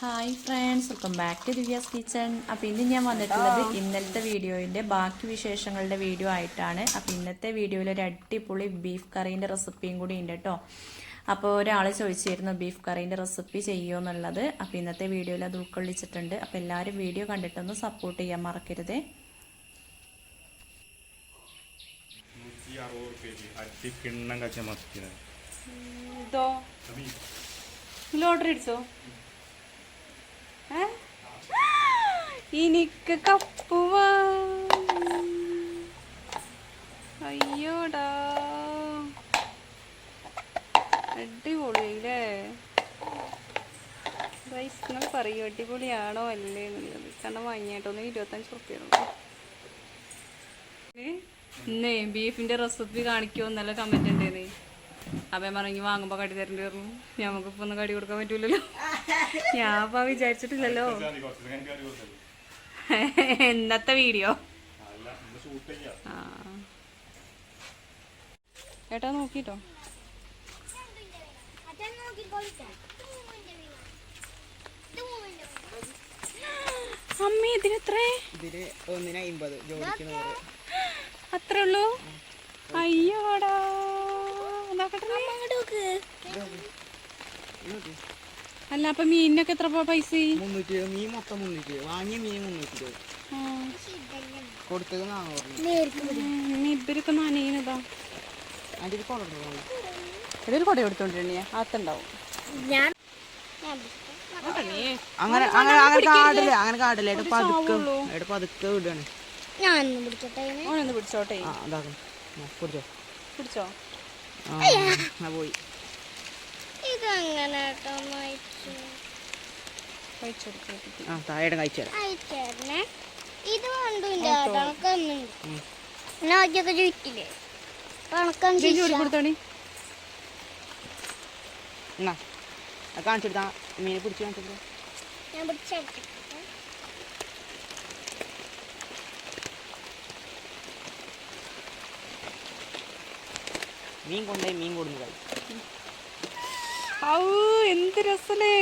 Hi friends welcome back to Divya's kitchen അപ്പോൾ ഇന്ന് ഞാൻ വന്നിട്ടുള്ളത് ഇന്നലത്തെ വീഡിയോയിന്റെ ബാക്കി വിശേഷങ്ങളുടെ വീഡിയോ ആയിട്ടാണ്. അപ്പോൾ ഇന്നത്തെ വീഡിയോയിൽ ഒരു അടിപൊളി ബീഫ് കറീന്റെ റെസിപ്പിയും കൂടി ഉണ്ട് കേട്ടോ അപ്പോൾ ഒരാൾ ചോദിച്ചിരുന്നു ബീഫ് കറീന്റെ റെസിപ്പി ചെയ്യുമോ എന്നുള്ളത്? അപ്പോൾ ഇന്നത്തെ വീഡിയോയിൽ അത് ഉൾക്കൊള്ളിച്ചിട്ടുണ്ട്. അപ്പോൾ എല്ലാവരും വീഡിയോ കണ്ടിട്ടൊന്ന് സപ്പോർട്ട് ചെയ്യാൻ മറക്കരുത്. കിണ്ണം ഇതോ? ഓർഡർ അടിച്ചോ എനിക്ക് കപ്പുവ അയ്യോടാ. അടിപൊളിയല്ലേ ഗൈസ് പറയൂ അടിപൊളിയാണോ അല്ലേ എന്നുള്ളത്. കാരണം വാങ്ങിയായിട്ടൊന്ന് ഇരുപത്തഞ്ച് റുപ്യാണ് ഇന്നേ ബീഫിന്റെ റെസിപ്പി കാണിക്കുമോ എന്നല്ല കമന്റ് ഉണ്ടേന്നേ അപ്പൊ ഞാൻ പറഞ്ഞു വാങ്ങുമ്പോ കടി തരേണ്ടി വരുന്നു ഞമ്മക്കിപ്പോ ഒന്നും കടി കൊടുക്കാൻ പറ്റൂലല്ലോ. ഞാൻ അപ്പൊ വിചാരിച്ചിട്ടില്ലല്ലോ ഇന്നത്തെ വീഡിയോ ഏട്ടാ നോക്കിട്ടോ. അമ്മ ഇതിനെത്രേ ഇതിൽ ഒന്നിന് അമ്പത് അത്രേ ഉള്ളൂ അയ്യോടാ. നോക്കട്ടെ അല്ല അപ്പൊ മീനിനൊക്കെ എത്ര പൈസ? മുന്നൂറ്റി മീൻ മൊത്തം മുന്നൂറ്റി വാങ്ങിയ മീൻ മുന്നൂറ്റി കൊടുത്തത് ഇവരൊക്കെ നനയുന്നതാ അതിൽ കുറഞ്ഞു ഇതൊരു കൊട എടുത്തോണ്ടിരുന്നേ അകത്തുണ്ടാവും അങ്ങനെ അങ്ങനെ അങ്ങനെ കാടില്ല അങ്ങനെ കാടില്ല ഇവിടെ പതുക്കെ ഇവിടെ പതുക്കെ വിടുകയാണ് ഞാനൊന്ന്. ഓനൊന്ന് പിടിച്ചോട്ടെ. ആ അതാകും പിടിച്ചോ പിടിച്ചോ ആ ആ കേട്ടോ അയച്ചു ആ താഴെ കഴിച്ചു തരാം. അയച്ചേരണേ ഇത് കണ്ടുണ്ട് കണക്കൊന്നുണ്ട് ഞാൻ ആദ്യമൊക്കെ ചോദിക്കില്ലേ കണക്കം ജോലി കൊടുത്തോണി എന്നാ അത് കാണിച്ചെടുത്താ. മീനെ പിടിച്ച് കാണിച്ചെടുത്താ. ഞാൻ മീൻ കൊണ്ടുപോയി മീൻ കൊടുന്ന് കഴിച്ചു. ഔ എന്ത് രസല്ലേ.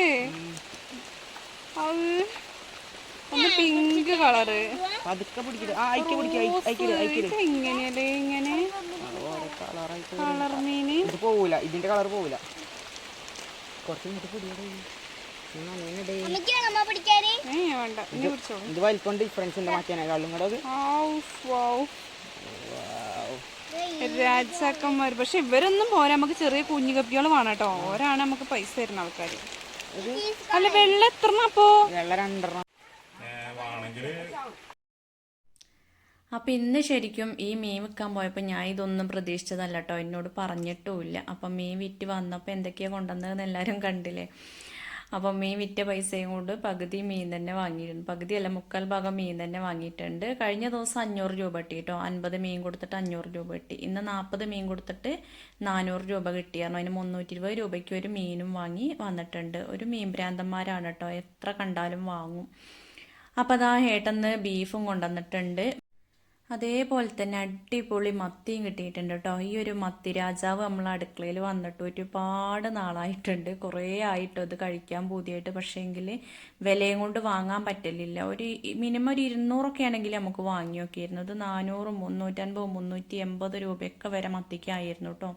ഔ ഒന്ന് പിങ്ക് കളറ് പതുക്കെ പിടിക്കരുത് എങ്ങനെയല്ലേ ഇങ്ങനെ? കളർ മീന് ഇത് പോവൂല. ഇതിന്റെ കളർ പോവൂല. ഇത് വലിപ്പം ഡിഫറൻസ് ഉണ്ട് മറ്റേനേക്കാളും കൂടെ. രാജാക്കന്മാർ പക്ഷെ ഇവരൊന്നും പോരാ. നമുക്ക് ചെറിയ കുഞ്ഞു കപ്പികൾ വേണം കേട്ടോ. ഓരാണ് നമുക്ക് പൈസ തരുന്ന ആൾക്കാര്. അല്ല വെള്ളം എത്ര അപ്പോ? വെള്ള രണ്ടെണ്ണം. വേണമെങ്കിൽ അപ്പം ഇന്ന് ശരിക്കും ഈ മീൻ വിൽക്കാൻ പോയപ്പോൾ ഞാൻ ഇതൊന്നും പ്രതീക്ഷിച്ചതല്ല കേട്ടോ. എന്നോട് പറഞ്ഞിട്ടുമില്ല അപ്പം മീൻ വിറ്റ് വന്നപ്പോൾ എന്തൊക്കെയാണ് കൊണ്ടുവന്നതെന്ന് എല്ലാവരും കണ്ടില്ലേ? അപ്പം മീൻ വിറ്റ പൈസയും കൊണ്ട് പകുതി മീൻ തന്നെ വാങ്ങിയിട്ടുണ്ട്. പകുതിയല്ല മുക്കാൽ ഭാഗം മീൻ തന്നെ വാങ്ങിയിട്ടുണ്ട്. കഴിഞ്ഞ ദിവസം അഞ്ഞൂറ് രൂപ കിട്ടി കേട്ടോ. അൻപത് മീൻ കൊടുത്തിട്ട് അഞ്ഞൂറ് രൂപ കിട്ടി. ഇന്ന് നാൽപ്പത് മീൻ കൊടുത്തിട്ട് നാനൂറ് രൂപ കിട്ടിയായിരുന്നു അതിന് മുന്നൂറ്റി ഇരുപത് രൂപയ്ക്ക് ഒരു മീനും വാങ്ങി വന്നിട്ടുണ്ട്. ഒരു മീൻ ഭ്രാന്തന്മാരാണ് കേട്ടോ. എത്ര കണ്ടാലും വാങ്ങും. അപ്പോൾ അതാ ഏട്ടന്ന് ബീഫും കൊണ്ടുവന്നിട്ടുണ്ട്. അതേപോലെ തന്നെ അടിപൊളി മത്തിയും കിട്ടിയിട്ടുണ്ട് കേട്ടോ. ഈ ഒരു മത്തി രാജാവ് നമ്മൾ അടുക്കളയിൽ വന്നിട്ട് ഒരുപാട് നാളായിട്ടുണ്ട്. കുറേ ആയിട്ട് അത് കഴിക്കാൻ പൂതിയായിട്ട്. പക്ഷേങ്കിൽ വിലയും കൊണ്ട് വാങ്ങാൻ പറ്റലില്ല. ഒരു മിനിമം ഒരു ഇരുന്നൂറൊക്കെ ആണെങ്കിൽ നമുക്ക് വാങ്ങി നോക്കിയിരുന്നു. ഇത് നാനൂറും മുന്നൂറ്റൻപത് മുന്നൂറ്റി എൺപത് രൂപയൊക്കെ വരെ മത്തിക്കായിരുന്നു കേട്ടോ.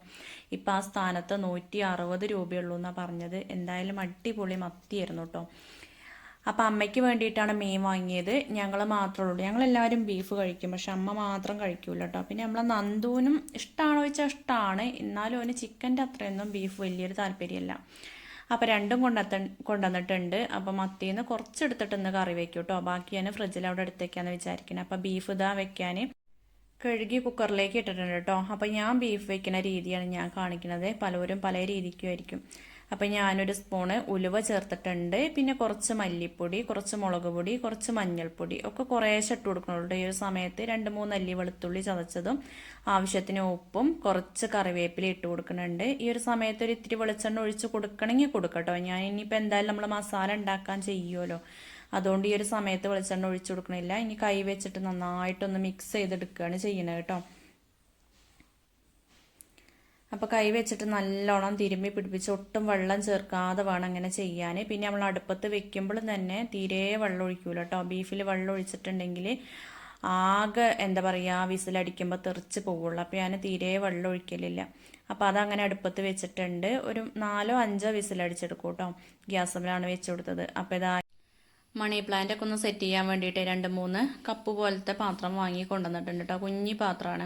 ഇപ്പം ആ സ്ഥാനത്ത് നൂറ്റി അറുപത് രൂപയുള്ളൂ എന്നാണ് പറഞ്ഞത്. എന്തായാലും അടിപൊളി മത്തിയായിരുന്നു കേട്ടോ. അപ്പം അമ്മയ്ക്ക് വേണ്ടിയിട്ടാണ് മീൻ വാങ്ങിയത്. ഞങ്ങൾ മാത്രമേ ഉള്ളൂ. ഞങ്ങൾ എല്ലാവരും ബീഫ് കഴിക്കും. പക്ഷെ അമ്മ മാത്രം കഴിക്കൂല കേട്ടോ പിന്നെ നമ്മളെ നന്ദുവിനും ഇഷ്ടമാണോ ചോദിച്ചാൽ ഇഷ്ടമാണ് എന്നാലും അവന് ചിക്കന്റെ അത്രയൊന്നും ബീഫ് വലിയൊരു താല്പര്യമല്ല. അപ്പോൾ രണ്ടും കൊണ്ടെത്ത കൊണ്ടുവന്നിട്ടുണ്ട്. അപ്പോൾ മത്തിയിൽ നിന്ന് കുറച്ചെടുത്തിട്ട് ഇന്ന് കറി വെക്കും കേട്ടോ ബാക്കി ഞാൻ ഫ്രിഡ്ജിൽ അവിടെ എടുത്തേക്കാന്ന് വിചാരിക്കുന്നത് അപ്പോൾ ബീഫ് ഇതാ വെക്കാൻ. കഴുകി കുക്കറിലേക്ക് ഇട്ടിട്ടുണ്ട് കേട്ടോ അപ്പോൾ ഞാൻ ബീഫ് വെക്കുന്ന രീതിയാണ് ഞാൻ കാണിക്കുന്നത് പലരും പല രീതിക്കുമായിരിക്കും അപ്പോൾ ഞാനൊരു സ്പൂണ് ഉലുവ ചേർത്തിട്ടുണ്ട്. പിന്നെ കുറച്ച് മല്ലിപ്പൊടി കുറച്ച് മുളക് പൊടി കുറച്ച് മഞ്ഞൾപ്പൊടി ഒക്കെ കുറേശ്ശെ ഇട്ട് കൊടുക്കണുള്ളൂ. ഈ ഒരു സമയത്ത് രണ്ട് മൂന്ന് അല്ലി വെളുത്തുള്ളി ചതച്ചതും ആവശ്യത്തിന് ഉപ്പും കുറച്ച് കറിവേപ്പില ഇട്ട് കൊടുക്കുന്നുണ്ട് ഈ ഒരു സമയത്ത് ഒരു ഇത്തിരി വെളിച്ചെണ്ണ ഒഴിച്ച് കൊടുക്കണമെങ്കിൽ കൊടുക്കട്ടോ. ഞാൻ ഇനിയിപ്പോൾ എന്തായാലും നമ്മൾ മസാല ഉണ്ടാക്കാൻ ചെയ്യുമല്ലോ അതുകൊണ്ട് ഈ ഒരു സമയത്ത് വെളിച്ചെണ്ണ ഒഴിച്ചു കൊടുക്കണില്ല. ഇനി കൈ വെച്ചിട്ട് നന്നായിട്ടൊന്ന് മിക്സ് ചെയ്തെടുക്കുകയാണ് ചെയ്യുന്നത് കേട്ടോ. അപ്പോൾ കൈ വെച്ചിട്ട് നല്ലോണം തിരുമ്മി പിടിപ്പിച്ച് ഒട്ടും വെള്ളം ചേർക്കാതെ വേണം അങ്ങനെ ചെയ്യാൻ പിന്നെ നമ്മൾ അടുപ്പത്ത് വെക്കുമ്പോഴും തന്നെ തീരെ വെള്ളം ഒഴിക്കൂല കേട്ടോ ബീഫിൽ വെള്ളം ഒഴിച്ചിട്ടുണ്ടെങ്കിൽ ആകെ എന്താ പറയുക വിസിലടിക്കുമ്പോൾ തെറിച്ച് പോവുള്ളൂ. അപ്പോൾ ഞാൻ തീരെ വെള്ളം ഒഴിക്കലില്ല. അപ്പോൾ അതങ്ങനെ അടുപ്പത്ത് വെച്ചിട്ടുണ്ട്. ഒരു നാലോ അഞ്ചോ വിസിലടിച്ചെടുക്കും കേട്ടോ ഗ്യാസമിലാണ് വെച്ച് കൊടുത്തത്. അപ്പോൾ ഇതാ മണി പ്ലാന്റ് ഒക്കെ ഒന്ന് സെറ്റ് ചെയ്യാൻ വേണ്ടിയിട്ട് രണ്ട് മൂന്ന് കപ്പ് പോലത്തെ പാത്രം വാങ്ങി കൊണ്ടുവന്നിട്ടുണ്ട് കേട്ടോ കുഞ്ഞി പാത്രമാണ്.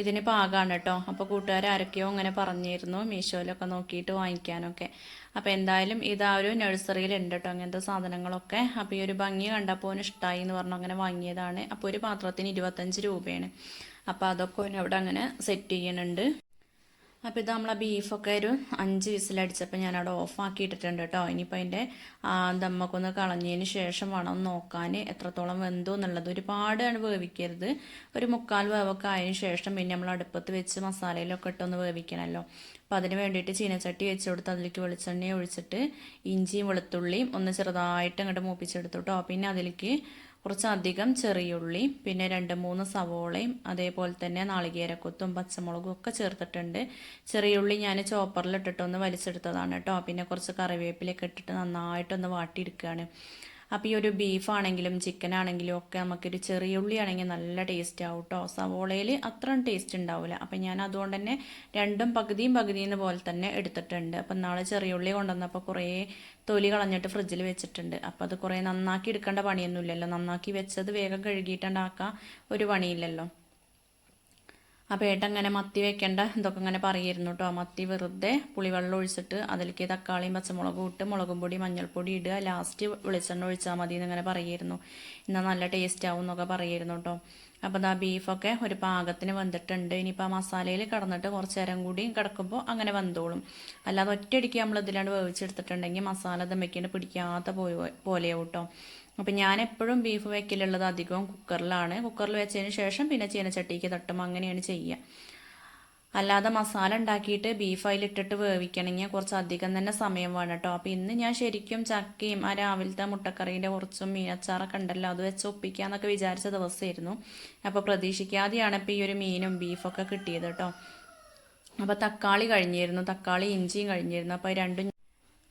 ഇതിന് പാകമാണ് കേട്ടോ അപ്പോൾ കൂട്ടുകാർ ആരൊക്കെയോ അങ്ങനെ പറഞ്ഞിരുന്നു മീഷോയിലൊക്കെ നോക്കിയിട്ട് വാങ്ങിക്കാനൊക്കെ. അപ്പോൾ എന്തായാലും ഇതാ ഒരു നഴ്സറിയിലുണ്ട് കേട്ടോ അങ്ങനത്തെ സാധനങ്ങളൊക്കെ. അപ്പോൾ ഈ ഒരു ഭംഗി കണ്ടപ്പോൾ ഇഷ്ടമായി എന്ന് പറഞ്ഞു അങ്ങനെ വാങ്ങിയതാണ്. അപ്പോൾ ഒരു പാത്രത്തിന് ഇരുപത്തഞ്ച് രൂപയാണ്. അപ്പോൾ അതൊക്കെ അവിടെ അങ്ങനെ സെറ്റ് ചെയ്യുന്നുണ്ട്. അപ്പോൾ ഇത് നമ്മളെ ബീഫൊക്കെ ഒരു അഞ്ച് വിസിലടിച്ചപ്പോൾ ഞാനവിടെ ഓഫാക്കി ഇട്ടിട്ടുണ്ട് കേട്ടോ ഇനിയിപ്പോൾ അതിന്റെ ദമ്മൊക്കെ ഒന്ന് കളഞ്ഞതിന് ശേഷം വേണം നോക്കാൻ എത്രത്തോളം വെന്തോ എന്നുള്ളത്. ഒരുപാടാണ് വേവിക്കരുത് ഒരു മുക്കാൽ വേവൊക്കെ ആയതിനു ശേഷം പിന്നെ നമ്മൾ അടുപ്പത്ത് വെച്ച് മസാലയിലൊക്കെ ഇട്ടൊന്ന് വേവിക്കണമല്ലോ അപ്പോൾ അതിന് വേണ്ടിയിട്ട് ചീനച്ചട്ടി വെച്ച് കൊടുത്ത് അതിലേക്ക് വെളിച്ചെണ്ണ ഒഴിച്ചിട്ട് ഇഞ്ചിയും വെളുത്തുള്ളിയും ഒന്ന് ചെറുതായിട്ട് അങ്ങോട്ട് മൂപ്പിച്ചെടുത്തു കേട്ടോ പിന്നെ അതിലേക്ക് കുറച്ചധികം ചെറിയുള്ളി പിന്നെ രണ്ട് മൂന്ന് സവോളയും അതേപോലെ തന്നെ നാളികേരക്കൊത്തും പച്ചമുളകും ഒക്കെ ചേർത്തിട്ടുണ്ട്. ചെറിയുള്ളി ഞാൻ ചോപ്പറിലിട്ടിട്ടൊന്ന് വലിച്ചെടുത്തതാണ് കേട്ടോ. പിന്നെ കുറച്ച് കറിവേപ്പിലൊക്കെ ഇട്ടിട്ട് നന്നായിട്ടൊന്ന് വാട്ടിയെടുക്കുകയാണ്. അപ്പോൾ ഈ ഒരു ബീഫ് ആണെങ്കിലും ചിക്കൻ ആണെങ്കിലും ഒക്കെ നമുക്കൊരു ചെറിയ ഉള്ളി ആണെങ്കിൽ നല്ല ടേസ്റ്റ് ആവും കേട്ടോ സവോളയിൽ അത്രയും ടേസ്റ്റ് ഉണ്ടാവില്ല അപ്പം ഞാൻ അതുകൊണ്ട് തന്നെ രണ്ടും പകുതിയും പകുതിയും പോലെ തന്നെ എടുത്തിട്ടുണ്ട്. അപ്പം നാളെ ചെറിയ ഉള്ളി കൊണ്ടുവന്നപ്പോൾ കുറേ തൊലി കളഞ്ഞിട്ട് ഫ്രിഡ്ജിൽ വെച്ചിട്ടുണ്ട്. അപ്പോൾ അത് കുറേ നന്നാക്കി എടുക്കേണ്ട പണിയൊന്നുമില്ലല്ലോ. നന്നാക്കി വെച്ചത് വേഗം കഴുകിയിട്ടുണ്ടാക്കാൻ ഒരു പണിയില്ലല്ലോ. അപ്പോൾ ഏട്ടൻ അങ്ങനെ മത്തി വെക്കേണ്ട ഇതൊക്കെ ഇങ്ങനെ പറയായിരുന്നു കേട്ടോ. മത്തി വെറുതെ പുളിവെള്ളം ഒഴിച്ചിട്ട് അതിലേക്ക് തക്കാളിയും പച്ചമുളകും ഇട്ട് മുളകും പൊടി മഞ്ഞൾപ്പൊടി ഇടുക. ലാസ്റ്റ് വെളിച്ചെണ്ണ ഒഴിച്ചാൽ മതി എന്നിങ്ങനെ പറയായിരുന്നു എന്നാൽ നല്ല ടേസ്റ്റ് ആവും എന്നൊക്കെ പറയായിരുന്നു കേട്ടോ. അപ്പോൾ ദാ ബീഫൊക്കെ ഒരു പാകത്തിന് വെന്തിട്ടുണ്ട് ഇനിയിപ്പോൾ ആ മസാലയിൽ കിടന്നിട്ട് കുറച്ച് നേരം കൂടി കിടക്കുമ്പോൾ അങ്ങനെ വെന്തോളും അല്ലാതെ ഒറ്റയടിക്ക് നമ്മൾ ഇതിലാണ്ട് വേവിച്ചെടുത്തിട്ടുണ്ടെങ്കിൽ മസാല ദമ്മയ്ക്കേണ്ട പിടിക്കാത്ത പോലെയാവും കേട്ടോ. അപ്പം ഞാൻ എപ്പോഴും ബീഫ് വയ്ക്കലുള്ളത് അധികവും കുക്കറിലാണ് കുക്കറിൽ വെച്ചതിന് ശേഷം പിന്നെ ചീനച്ചട്ടിക്ക് തട്ടും അങ്ങനെയാണ് ചെയ്യുക അല്ലാതെ മസാല ഉണ്ടാക്കിയിട്ട് ബീഫ് അതിലിട്ടിട്ട് വേവിക്കണമെങ്കിൽ കുറച്ച് അധികം തന്നെ സമയം വേണം കേട്ടോ അപ്പോൾ ഇന്ന് ഞാൻ ശരിക്കും ചക്കയും ആ രാവിലത്തെ മുട്ടക്കറീന്റെ കുറച്ചും മീനച്ചാറൊക്കെ ഉണ്ടല്ലോ അത് വെച്ച് ഒപ്പിക്കാന്നൊക്കെ വിചാരിച്ച ദിവസമായിരുന്നു അപ്പോൾ പ്രതീക്ഷിക്കാതെയാണ് ഇപ്പോൾ ഈ ഒരു മീനും ബീഫൊക്കെ കിട്ടിയത് കേട്ടോ അപ്പോൾ തക്കാളി കഴിഞ്ഞിരുന്നു തക്കാളി ഇഞ്ചിയും കഴിഞ്ഞിരുന്നു. അപ്പോൾ രണ്ടും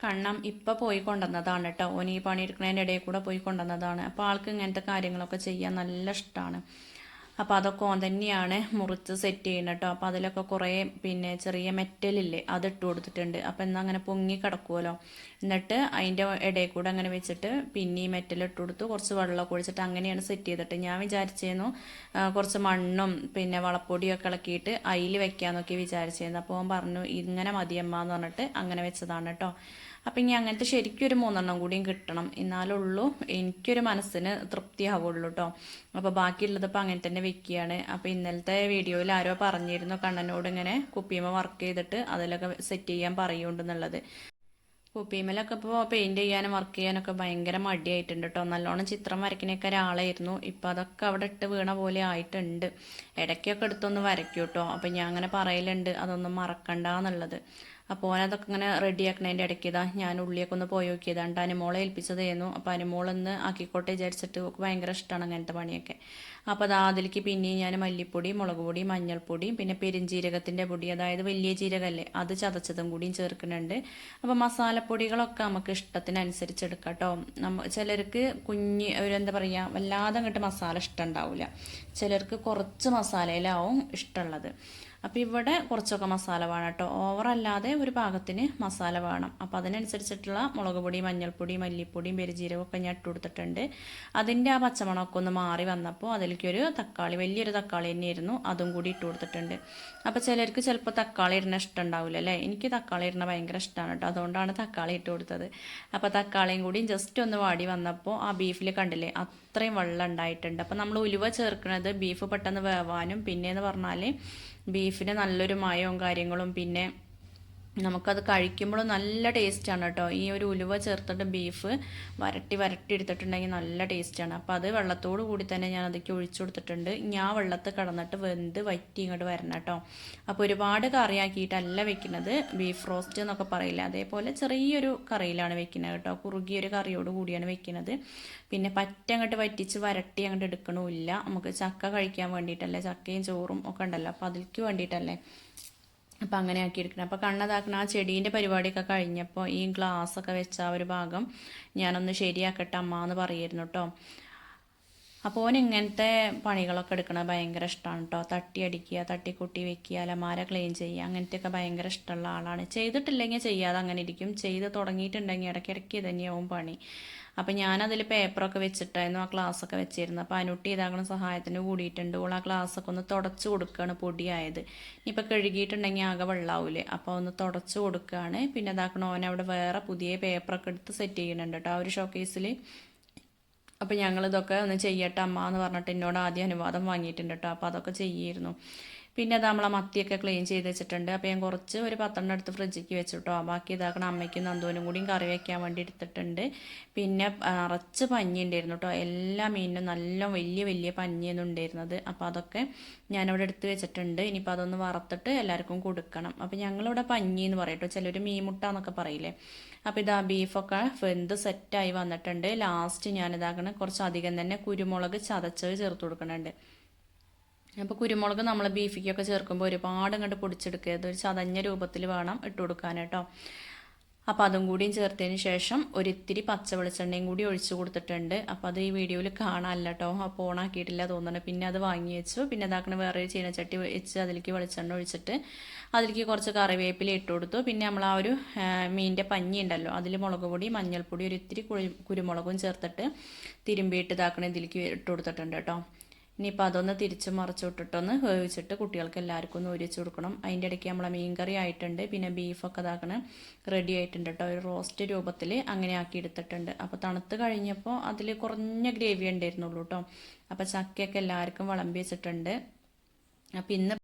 കണ്ണം ഇപ്പം പോയി കൊണ്ടുവന്നതാണ് കേട്ടോ. ഓൻ ഈ പണിയെടുക്കുന്നതിന്റെ ഇടയിൽ കൂടെ പോയി കൊണ്ടുവന്നതാണ്. അപ്പോൾ ആൾക്ക് ഇങ്ങനത്തെ കാര്യങ്ങളൊക്കെ ചെയ്യാൻ നല്ല ഇഷ്ടമാണ് അപ്പോൾ അതൊക്കെ ഓൻ തന്നെയാണ് മുറിച്ച് സെറ്റ് ചെയ്യുന്നത് കേട്ടോ. അപ്പോൾ അതിലൊക്കെ കുറേ പിന്നെ ചെറിയ മെറ്റലില്ലേ അത് ഇട്ട് കൊടുത്തിട്ടുണ്ട്. അപ്പോൾ എന്നാൽ അങ്ങനെ പൊങ്ങി കിടക്കുമല്ലോ എന്നിട്ട് അതിന്റെ ഇടയിൽ കൂടെ അങ്ങനെ വെച്ചിട്ട് പിന്നെ ഈ മെറ്റൽ ഇട്ട് കൊടുത്ത് കുറച്ച് വെള്ളമൊക്കെ ഒഴിച്ചിട്ട് അങ്ങനെയാണ് സെറ്റ് ചെയ്തിട്ട്. ഞാൻ വിചാരിച്ചിരുന്നു കുറച്ച് മണ്ണും പിന്നെ വളപ്പൊടിയൊക്കെ ഇളക്കിയിട്ട് അതിൽ വെക്കാന്നൊക്കെ വിചാരിച്ചിരുന്നു അപ്പോൾ ഓൻ പറഞ്ഞു ഇങ്ങനെ മതിയമ്മ എന്ന് പറഞ്ഞിട്ട് അങ്ങനെ വെച്ചതാണ് കേട്ടോ. അപ്പം ഇനി അങ്ങനത്തെ ശരിക്കും ഒരു മൂന്നെണ്ണം കൂടിയും കിട്ടണം. എന്നാലുള്ളൂ എനിക്കൊരു മനസ്സിന് തൃപ്തിയാവുള്ളൂ കേട്ടോ അപ്പോൾ ബാക്കിയുള്ളത് ഇപ്പോൾ അങ്ങനെ തന്നെ വെക്കുകയാണ്. അപ്പോൾ ഇന്നലത്തെ വീഡിയോയിൽ ആരോ പറഞ്ഞിരുന്നു കണ്ണനോട് ഇങ്ങനെ കുപ്പിയമ്മ വർക്ക് ചെയ്തിട്ട് അതിലൊക്കെ സെറ്റ് ചെയ്യാൻ പറയുന്നുണ്ടെന്നുള്ളത് കുപ്പിമലൊക്കെ ഇപ്പോൾ പെയിന്റ് ചെയ്യാനും വർക്ക് ചെയ്യാനൊക്കെ ഭയങ്കര മടിയായിട്ടുണ്ട് കേട്ടോ. നല്ലോണം ചിത്രം വരയ്ക്കണൊക്കെ ഒരാളായിരുന്നു. ഇപ്പം അതൊക്കെ അവിടെ ഇട്ട് വീണ പോലെ ആയിട്ടുണ്ട്. ഇടയ്ക്കൊക്കെ എടുത്തൊന്ന് വരയ്ക്കൂ കേട്ടോ. അപ്പം ഞാൻ അങ്ങനെ പറയലുണ്ട്. അതൊന്നും മറക്കണ്ട എന്നുള്ളത്. അപ്പോൾ ഓനതൊക്കെ ഇങ്ങനെ റെഡിയാക്കണതിന്റെ ഇടയ്ക്ക് ഇതാ ഞാൻ ഉള്ളിയൊക്കെ ഒന്ന് പോയി നോക്കിയതാണ് അനുമോളെ ഏൽപ്പിച്ചതായിരുന്നു. അപ്പോൾ അനുമോളൊന്ന് ആക്കിക്കോട്ടെ വിചാരിച്ചിട്ട് ഓക്ക് ഭയങ്കര ഇഷ്ടമാണ് അങ്ങനത്തെ പണിയൊക്കെ. അപ്പോൾ അത് അതിലേക്ക് പിന്നെയും ഞാൻ മല്ലിപ്പൊടി മുളക് പൊടി മഞ്ഞൾപ്പൊടി പിന്നെ പെരുംജീരകത്തിന്റെ പൊടി അതായത് വലിയ ജീരകമല്ലേ അത് ചതച്ചതും കൂടിയും ചേർക്കുന്നുണ്ട്. അപ്പോൾ മസാലപ്പൊടികളൊക്കെ നമുക്ക് ഇഷ്ടത്തിനനുസരിച്ച് എടുക്കാം കേട്ടോ. നമ്മ ചിലർക്ക് കുഞ്ഞ് ഒരു എന്താ പറയുക വല്ലാതെ അങ്ങോട്ട് മസാല ഇഷ്ടം ഉണ്ടാവില്ല ചിലർക്ക് കുറച്ച് മസാലയിലാവും ഇഷ്ടമുള്ളത്. അപ്പോൾ ഇവിടെ കുറച്ചൊക്കെ മസാല വേണം കേട്ടോ. ഓവറല്ലാതെ ഒരു പാകത്തിന് മസാല വേണം. അപ്പോൾ അതിനനുസരിച്ചിട്ടുള്ള മുളക് പൊടി മഞ്ഞൾപ്പൊടി മല്ലിപ്പൊടിയും പെരുജീരകമൊക്കെ ഞാൻ ഇട്ട് കൊടുത്തിട്ടുണ്ട്. അതിന്റെ ആ പച്ചമണമൊക്കെ ഒന്ന് മാറി വന്നപ്പോൾ അതിലേക്കൊരു തക്കാളി വലിയൊരു തക്കാളി തന്നെയായിരുന്നു. അതും കൂടി ഇട്ട് കൊടുത്തിട്ടുണ്ട്. അപ്പോൾ ചിലർക്ക് ചിലപ്പോൾ തക്കാളി ഇടണ ഇഷ്ടം ഉണ്ടാവില്ല അല്ലേ? എനിക്ക് തക്കാളി ഇടുന്ന ഭയങ്കര ഇഷ്ടമാണ് കേട്ടോ. അതുകൊണ്ടാണ് തക്കാളി ഇട്ട് കൊടുത്തത്. അപ്പോൾ തക്കാളിയും കൂടി ജസ്റ്റ് ഒന്ന് വാടി വന്നപ്പോൾ ആ ബീഫിൽ കണ്ടില്ലേ അത്രയും വെള്ളം ഉണ്ടായിട്ടുണ്ട്. അപ്പോൾ നമ്മൾ ഉലുവ ചേർക്കുന്നത് ബീഫ് പെട്ടെന്ന് വേവാനും പിന്നെയെന്ന് പറഞ്ഞാൽ ബീഫിന് നല്ലൊരു മയവും കാര്യങ്ങളും പിന്നെ നമുക്കത് കഴിക്കുമ്പോൾ നല്ല ടേസ്റ്റാണ് കേട്ടോ. ഈ ഒരു ഉലുവ ചേർത്തിട്ട് ബീഫ് വരട്ടി വരട്ടി എടുത്തിട്ടുണ്ടെങ്കിൽ നല്ല ടേസ്റ്റാണ്. അപ്പോൾ അത് വെള്ളത്തോട് കൂടി തന്നെ ഞാൻ അതൊക്കെ ഒഴിച്ചു കൊടുത്തിട്ടുണ്ട്. ഞാൻ വെള്ളത്ത് കടന്നിട്ട് വെന്ത് വറ്റി ഇങ്ങോട്ട് വരണം കേട്ടോ. അപ്പോൾ ഒരുപാട് കറിയാക്കിയിട്ടല്ല വെക്കുന്നത്. ബീഫ് റോസ്റ്റ് എന്നൊക്കെ പറയില്ല? അതേപോലെ ചെറിയൊരു കറിയിലാണ് വെക്കുന്നത് കേട്ടോ. കുറുകിയൊരു കറിയോട് കൂടിയാണ് വെക്കുന്നത്. പിന്നെ പറ്റ അങ്ങോട്ട് വറ്റിച്ച് വരട്ടി അങ്ങോട്ട് എടുക്കണമില്ല. നമുക്ക് ചക്ക കഴിക്കാൻ വേണ്ടിയിട്ടല്ലേ? ചക്കയും ചോറും ഒക്കെ ഉണ്ടല്ലോ. അപ്പോൾ അതിലേക്ക് വേണ്ടിയിട്ടല്ലേ? അപ്പം അങ്ങനെ ആക്കിയെടുക്കണം. അപ്പോൾ കണ്ണതാക്കണം ആ ചെടീന്റെ പരിപാടിയൊക്കെ കഴിഞ്ഞപ്പോൾ ഈ ഗ്ലാസ് ഒക്കെ വെച്ച ആ ഒരു ഭാഗം ഞാനൊന്ന് ശരിയാക്കട്ടെ അമ്മ എന്ന് പറയായിരുന്നു കേട്ടോ അപ്പോൾ ഓൻ ഇങ്ങനത്തെ പണികളൊക്കെ എടുക്കണത് ഭയങ്കര ഇഷ്ടമാണ് കേട്ടോ തട്ടി അടിക്കുക തട്ടിക്കുട്ടി വെക്കുക അലമാര ക്ലീൻ ചെയ്യുക അങ്ങനത്തെയൊക്കെ ഭയങ്കര ഇഷ്ടമുള്ള ആളാണ്. ചെയ്തിട്ടില്ലെങ്കിൽ ചെയ്യാതെ അങ്ങനെ ഇരിക്കും. ചെയ്ത് തുടങ്ങിയിട്ടുണ്ടെങ്കിൽ ഇടയ്ക്കിടയ്ക്ക് തന്നെയാവും പണി. അപ്പം ഞാനതിൽ പേപ്പറൊക്കെ വെച്ചിട്ടായിരുന്നു ആ ക്ലാസ്സൊക്കെ വെച്ചിരുന്നത്. അപ്പോൾ അനുട്ടി ഇതാകുന്ന സഹായത്തിന് കൂടിയിട്ടുണ്ട്. ഓൾ ആ ക്ലാസ്സൊക്കെ ഒന്ന് തുടച്ച് കൊടുക്കുകയാണ് പൊടിയായത്. ഇനിയിപ്പോൾ കഴുകിയിട്ടുണ്ടെങ്കിൽ ആകെ വെള്ളമാവില്ലേ അപ്പോൾ ഒന്ന് തുടച്ച് കൊടുക്കുകയാണ്. പിന്നെ ഇതാക്കണ ഓൻ അവിടെ വേറെ പുതിയ പേപ്പറൊക്കെ എടുത്ത് സെറ്റ് ചെയ്യുന്നുണ്ട് കേട്ടോ ആ ഒരു ഷോക്കേസിൽ അപ്പോൾ ഞങ്ങളിതൊക്കെ ഒന്ന് ചെയ്യട്ടെ അമ്മ എന്ന് പറഞ്ഞിട്ട് എന്നോട് ആദ്യം അനുവാദം വാങ്ങിയിട്ടുണ്ട് കേട്ടോ അപ്പോൾ അതൊക്കെ ചെയ്യായിരുന്നു പിന്നെ അത് നമ്മളെ മത്തിയൊക്കെ ക്ലീൻ ചെയ്ത് വെച്ചിട്ടുണ്ട്. അപ്പോൾ ഞാൻ കുറച്ച് ഒരു പത്തെണ്ണം എടുത്ത് ഫ്രിഡ്ജിക്ക് വെച്ചിട്ടോ. ബാക്കി ഇതാക്കണം അമ്മയ്ക്കും നന്ദുവിനും കൂടിയും കറി വയ്ക്കാൻ വേണ്ടി എടുത്തിട്ടുണ്ട്. പിന്നെ നിറച്ച് പഞ്ഞി ഉണ്ടായിരുന്നു കേട്ടോ എല്ലാ മീനിനും നല്ല വലിയ വലിയ പഞ്ഞിയൊന്നും ഉണ്ടായിരുന്നത്. അപ്പോൾ അതൊക്കെ ഞാനിവിടെ എടുത്ത് വെച്ചിട്ടുണ്ട്. ഇനിയിപ്പോൾ അതൊന്ന് വറുത്തിട്ട് എല്ലാവർക്കും കൊടുക്കണം. അപ്പോൾ ഞങ്ങളിവിടെ പഞ്ഞി എന്ന് പറയും കേട്ടോ ചിലർ മീൻമുട്ട എന്നൊക്കെ പറയില്ലേ. അപ്പോൾ ഇതാ ബീഫൊക്കെ വെന്ത് സെറ്റായി വന്നിട്ടുണ്ട്. ലാസ്റ്റ് ഞാനിതാക്കണം കുറച്ച് അധികം തന്നെ കുരുമുളക് ചതച്ചത് ചേർത്ത് കൊടുക്കുന്നുണ്ട് അപ്പോൾ കുരുമുളക് നമ്മൾ ബീഫിക്കൊക്കെ ചേർക്കുമ്പോൾ ഒരുപാട് അങ്ങോട്ട് പൊടിച്ചെടുക്കുക. ഒരു ചതഞ്ഞ രൂപത്തിൽ വേണം ഇട്ട് കൊടുക്കാൻ കേട്ടോ. അപ്പോൾ അതും കൂടിയും ചേർത്തതിന് ശേഷം ഒരിത്തിരി പച്ച വെളിച്ചെണ്ണയും കൂടി ഒഴിച്ചു കൊടുത്തിട്ടുണ്ട്. അപ്പോൾ അത് ഈ വീഡിയോയിൽ കാണാനല്ല കേട്ടോ. അപ്പോൾ ഓണാക്കിയിട്ടില്ല തോന്നുന്നുണ്ട് പിന്നെ അത് വാങ്ങി വെച്ചു. പിന്നെ അതാക്കണ വേറെ ഒരു ചീനച്ചട്ടി വെച്ച് അതിലേക്ക് വെളിച്ചെണ്ണ ഒഴിച്ചിട്ട് അതിലേക്ക് കുറച്ച് കറിവേപ്പില ഇട്ട് കൊടുത്തു. പിന്നെ നമ്മൾ ആ ഒരു മീനിന്റെ പഞ്ഞി ഉണ്ടല്ലോ. അതിൽ മുളക് പൊടി മഞ്ഞൾപ്പൊടി ഒരു ഇത്തിരി കുരു- കുരുമുളകും ചേർത്തിട്ട് തിരുമ്പിയിട്ട് ഇതാക്കണ ഇതിലേക്ക് ഇട്ട് കൊടുത്തിട്ടുണ്ട് കേട്ടോ. ഇനിയിപ്പോൾ അതൊന്ന് തിരിച്ച് മറിച്ച് വിട്ടിട്ടൊന്ന് വേവിച്ചിട്ട് കുട്ടികൾക്ക് എല്ലാവർക്കും ഒന്ന് ഒരിച്ച് കൊടുക്കണം. അതിന്റെ ഇടയ്ക്ക് നമ്മളെ മീൻ കറി ആയിട്ടുണ്ട് പിന്നെ ബീഫൊക്കെ ഇതാക്കണം റെഡി ആയിട്ടുണ്ട് കേട്ടോ ഒരു റോസ്റ്റ് രൂപത്തിൽ അങ്ങനെ ആക്കി എടുത്തിട്ടുണ്ട്. അപ്പോൾ തണുത്ത് കഴിഞ്ഞപ്പോൾ അതിൽ കുറഞ്ഞ ഗ്രേവി ഉണ്ടായിരുന്നുള്ളൂ കേട്ടോ അപ്പോൾ ചക്കയൊക്കെ എല്ലാവർക്കും വിളമ്പി വെച്ചിട്ടുണ്ട്. അപ്പോൾ ഇന്ന്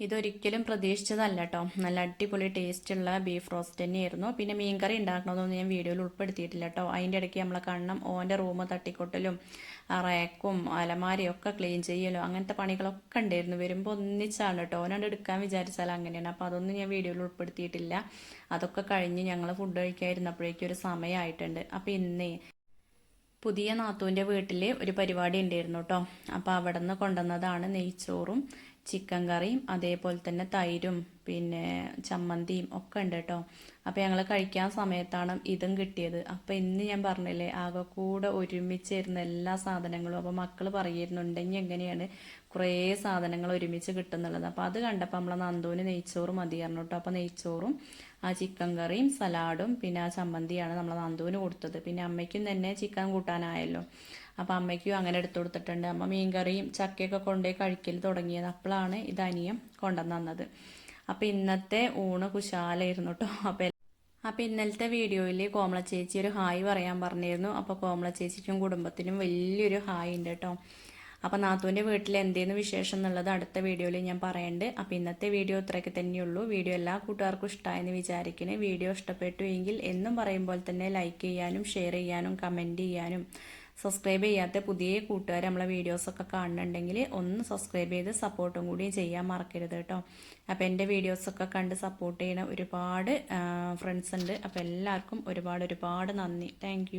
ഇതൊരിക്കലും പ്രതീക്ഷിച്ചതല്ല കേട്ടോ നല്ല അടിപൊളി ടേസ്റ്റുള്ള ബീഫ് റോസ്റ്റ് തന്നെയായിരുന്നു. പിന്നെ മീൻ കറി ഉണ്ടാക്കണമെന്നൊന്നും ഞാൻ വീഡിയോയിൽ ഉൾപ്പെടുത്തിയിട്ടില്ല കേട്ടോ അതിന്റെ ഇടയ്ക്ക് നമ്മളെ കണ്ണം ഓന്റെ റൂം തട്ടിക്കൊട്ടലും ആ റാക്കും ഒക്കെ ക്ലീൻ ചെയ്യലോ അങ്ങനത്തെ പണികളൊക്കെ ഉണ്ടായിരുന്നു. വരുമ്പോൾ ഒന്നിച്ചാണ് കേട്ടോ. ഓനോട് എടുക്കാൻ വിചാരിച്ചാൽ അങ്ങനെയാണ്. അപ്പോൾ അതൊന്നും ഞാൻ വീഡിയോയിൽ ഉൾപ്പെടുത്തിയിട്ടില്ല. അതൊക്കെ കഴിഞ്ഞ് ഞങ്ങൾ ഫുഡ് കഴിക്കാതിരുന്നപ്പോഴേക്കും ഒരു സമയമായിട്ടുണ്ട്. അപ്പോൾ ഇന്നേ പുതിയ നാത്തൂന്റെ വീട്ടിൽ ഒരു പരിപാടി ഉണ്ടായിരുന്നു കേട്ടോ. അപ്പോൾ അവിടെ നിന്ന് കൊണ്ടുവന്നതാണ് നെയ്ച്ചോറും ചിക്കൻ കറിയും അതേപോലെ തന്നെ തൈരും പിന്നെ ചമ്മന്തിയും ഒക്കെ ഉണ്ട് കേട്ടോ. അപ്പോൾ ഞങ്ങൾ കഴിക്കാൻ സമയത്താണ് ഇതും കിട്ടിയത്. അപ്പോൾ ഇന്ന് ഞാൻ പറഞ്ഞില്ലേ ആകെ കൂടെ ഒരുമിച്ചിരുന്ന എല്ലാ സാധനങ്ങളും അപ്പോൾ മക്കൾ പറയുന്നുണ്ടെങ്കിൽ എങ്ങനെയാണ് കുറേ സാധനങ്ങൾ ഒരുമിച്ച് കിട്ടുന്നുള്ളത്. അപ്പോൾ അത് കണ്ടപ്പോൾ നമ്മളെ നന്ദുവിന് നെയ്ച്ചോറ് പറഞ്ഞു കേട്ടോ അപ്പോൾ നെയ്ച്ചോറും ആ ചിക്കൻ കറിയും സലാഡും പിന്നെ ആ ചമ്മന്തിയാണ് നമ്മളെ നന്ദുവിന് കൊടുത്തത്. പിന്നെ അമ്മയ്ക്കും തന്നെ ചിക്കൻ കൂട്ടാനായല്ലോ. അപ്പോൾ അമ്മയ്ക്കും അങ്ങനെ എടുത്തു കൊടുത്തിട്ടുണ്ട്. അമ്മ മീൻകറിയും ചക്കയൊക്കെ കൊണ്ടുപോയി കഴിക്കൽ തുടങ്ങിയത്. അപ്പോഴാണ് ഇത് അനിയം കൊണ്ടുവന്ന് തന്നത്. അപ്പോൾ ഇന്നത്തെ ഊണ് കുശാലായിരുന്നു കേട്ടോ അപ്പോൾ അപ്പോൾ ഇന്നലത്തെ വീഡിയോയിൽ കോമള ചേച്ചി ഒരു ഹായ് പറയാൻ പറഞ്ഞിരുന്നു. അപ്പോൾ കോമള ചേച്ചിക്കും കുടുംബത്തിനും വലിയൊരു ഹായ് ഉണ്ട് കേട്ടോ അപ്പോൾ നാത്തൂന്റെ വീട്ടിൽ എന്തേന്ന് വിശേഷം എന്നുള്ളത് അടുത്ത വീഡിയോയിൽ ഞാൻ പറയണ്ട്. അപ്പോൾ ഇന്നത്തെ വീഡിയോ ഇത്രയൊക്കെ തന്നെയുള്ളൂ. വീഡിയോ എല്ലാ കൂട്ടുകാർക്കും ഇഷ്ടമായെന്ന് വിചാരിക്കണേ. വീഡിയോ ഇഷ്ടപ്പെട്ടു എങ്കിൽ എന്നും പറയുമ്പോൾ തന്നെ ലൈക്ക് ചെയ്യാനും ഷെയർ ചെയ്യാനും കമന്റ് ചെയ്യാനും. സബ്സ്ക്രൈബ് ചെയ്യാത്ത പുതിയ കൂട്ടുകാർ നമ്മളെ വീഡിയോസൊക്കെ കാണുന്നുണ്ടെങ്കിൽ ഒന്ന് സബ്സ്ക്രൈബ് ചെയ്ത് സപ്പോർട്ടും കൂടി ചെയ്യാൻ മറക്കരുത് കേട്ടോ. അപ്പോൾ എന്റെ വീഡിയോസൊക്കെ കണ്ട് സപ്പോർട്ട് ചെയ്യണ ഒരുപാട് ഫ്രണ്ട്സ് ഉണ്ട്. അപ്പോൾ എല്ലാവർക്കും ഒരുപാട് ഒരുപാട് നന്ദി. താങ്ക്